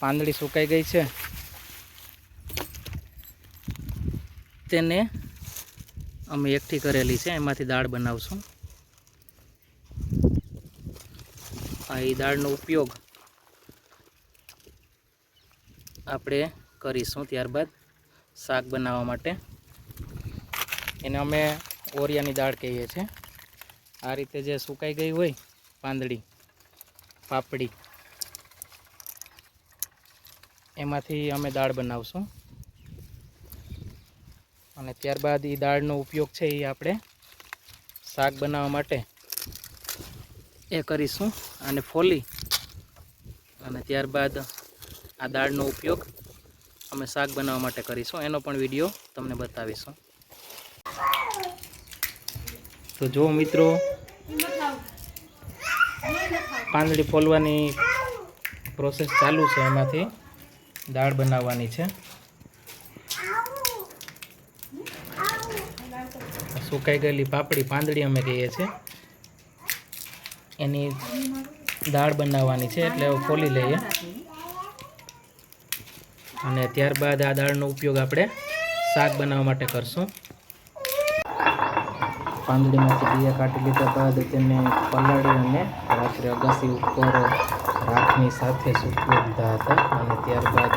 પાંદડી સુકાઈ ગઈ છે. તેને અમે એકઠી કરેલી છે, એમાંથી દાળ બનાવશું. આ એ દાળનો ઉપયોગ આપણે કરીશું ત્યારબાદ શાક બનાવવા માટે. એને અમે ઓરિયાની દાળ કહીએ છીએ. આ રીતે જે સુકાઈ ગઈ હોય, પાંદડી, પાપડી એમાંથી અમે દાળ બનાવશું. અને ત્યારબાદ એ દાળનો ઉપયોગ છે એ આપણે શાક બનાવવા માટે એ કરીશું અને ફોલી. અને ત્યારબાદ આ દાળનો ઉપયોગ અમે શાક બનાવવા માટે કરીશું. એનો પણ વીડિયો તમને બતાવીશું. તો જો મિત્રો, પાંદડી ફોલવાની પ્રોસેસ ચાલુ છે એમાંથી દાળ બનાવવાની છે. સુકાઈ ગયેલી પાપડી પાંદડી અમે કહીએ છીએ. એની દાળ બનાવવાની છે એટલે ખોલી લઈએ. અને ત્યારબાદ આ દાળનો ઉપયોગ આપણે શાક બનાવવા માટે કરશું. પાંદડીમાંથી બીયા કાઢી લીધા બાદ તેને પલાળી અને રાત્રે અગાસી ઉપર રાખની સાથે સૂકવી દીધા હતા અને ત્યારબાદ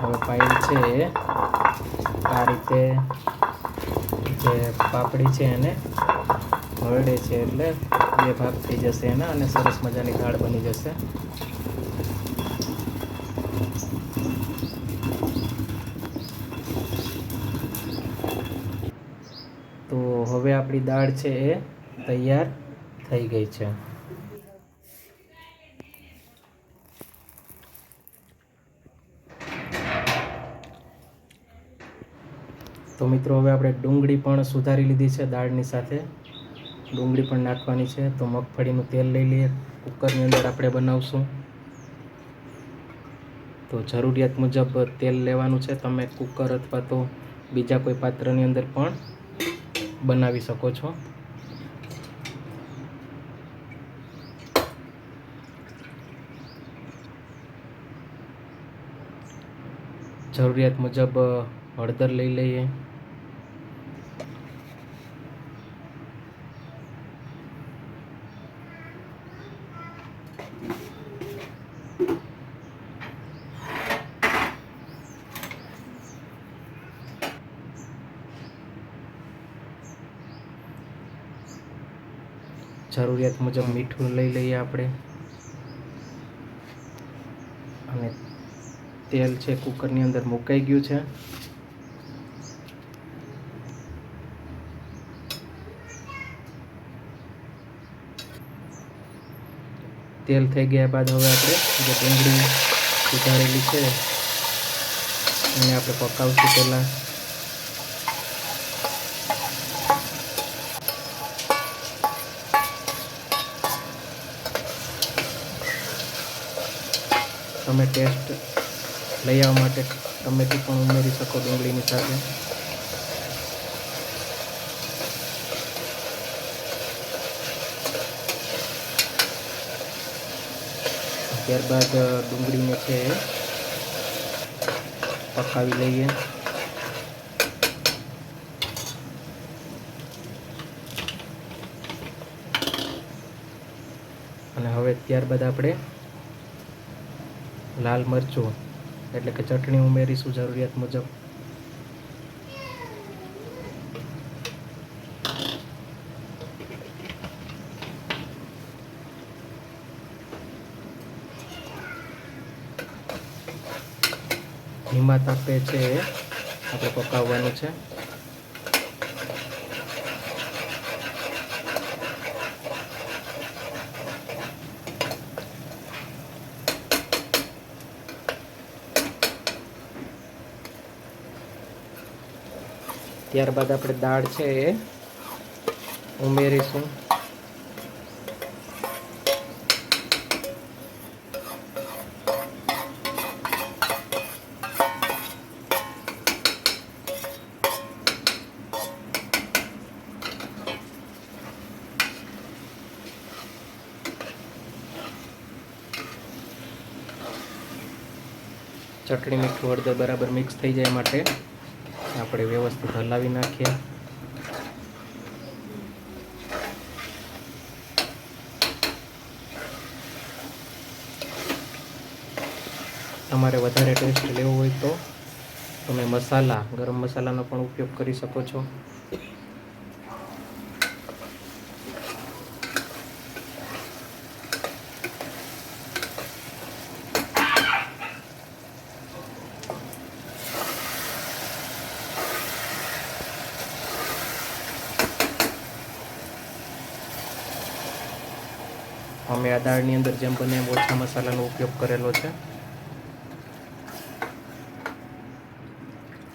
હવે પાઇલ છે આ રીતે જે પાપડી છે એને હરડે છે એટલે બે ભાગ થઈ જશે એના અને સરસ મજાની દાળ બની જશે. તો હવે આપણી દાળ છે એ તૈયાર થઈ ગઈ છે. તો મિત્રો, હવે આપણે ડુંગળી પણ સુધારી લીધી છે દાળની સાથે. ડુંગળી પણ નાખવાની છે. તો મગફળીનું તેલ લઈ લઈએ. કુકરની અંદર આપણે બનાવશું. તો જરૂરિયાત મુજબ તેલ લેવાનું છે. તમે કુકર અથવા તો બીજા કોઈ પાત્રની અંદર પણ બનાવી શકો છો. જરૂરિયાત મુજબ હળદર લઈ લઈએ. જરૂરિયાત મુજબ મીઠું લઈ લઈએ આપણે. અને તેલ છે કુકરની અંદર મુકાઈ ગયું છે. તેલ થઈ ગયા બાદ હવે આપણે જે ડુંગળી સુધારેલી છે, એને આપણે પકાવશું પહેલાં. તમે ટેસ્ટ લઈ આવવા માટે ટમેટી પણ ઉમેરી શકો ડુંગળીની સાથે. ત્યારબાદ ડુંગળીને છે પકાવી લઈએ. અને હવે ત્યારબાદ આપણે લાલ મરચું, એટલે કે ચટણી ઉમેરીશું જરૂરિયાત મુજબ. ધીમા તાપે છે આપણે પકાવવાનું છે. ત્યારબાદ આપણે દાળ છે એ ઉમેરીશું. ચટણી મીઠું હળદર બરાબર મિક્સ થઈ જાય માટે આપણે વ્યવસ્થિત હલાવી નાખીએ. તમારે વધારે ટેસ્ટ લેવો હોય તો તમે મસાલા, ગરમ મસાલાનો પણ ઉપયોગ કરી શકો છો. અમે આ દાળની અંદર જેમ બને એમ ઓછા મસાલાનો ઉપયોગ કરેલો છે.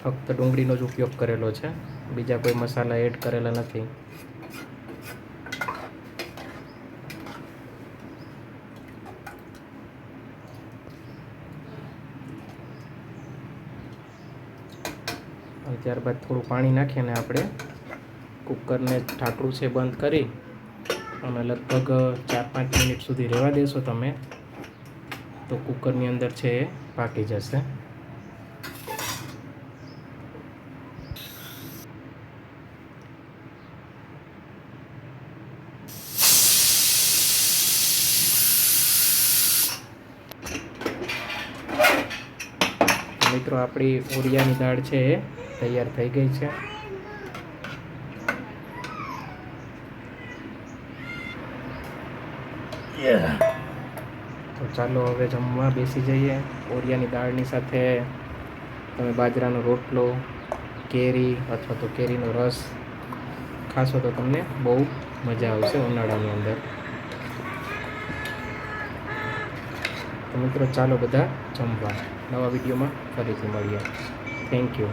ફક્ત ડુંગળીનો જ ઉપયોગ કરેલો છે. બીજા કોઈ મસાલા એડ કરેલા નથી. ત્યારબાદ થોડું પાણી નાખીને આપણે કુકરને ઢાંકણું છે બંધ કરી અને લગભગ ચાર પાંચ મિનિટ સુધી રહેવા દેશો તમે. તો કુકરની અંદર છે એ પાકી જશે. મિત્રો, આપણી ઓરિયાની દાળ છે એ તૈયાર થઈ ગઈ છે. તો ચાલો હવે જમવા બેસી જઈએ. ઓરિયાની દાળની સાથે તમે બાજરાનો રોટલો, કેરી અથવા તો કેરીનો રસ ખાશો તો તમને બહુ મજા આવશે ઉનાળાની અંદર. તો મિત્રો ચાલો બધા જમવા. નવા વિડીયોમાં ફરીથી મળીએ. Thank you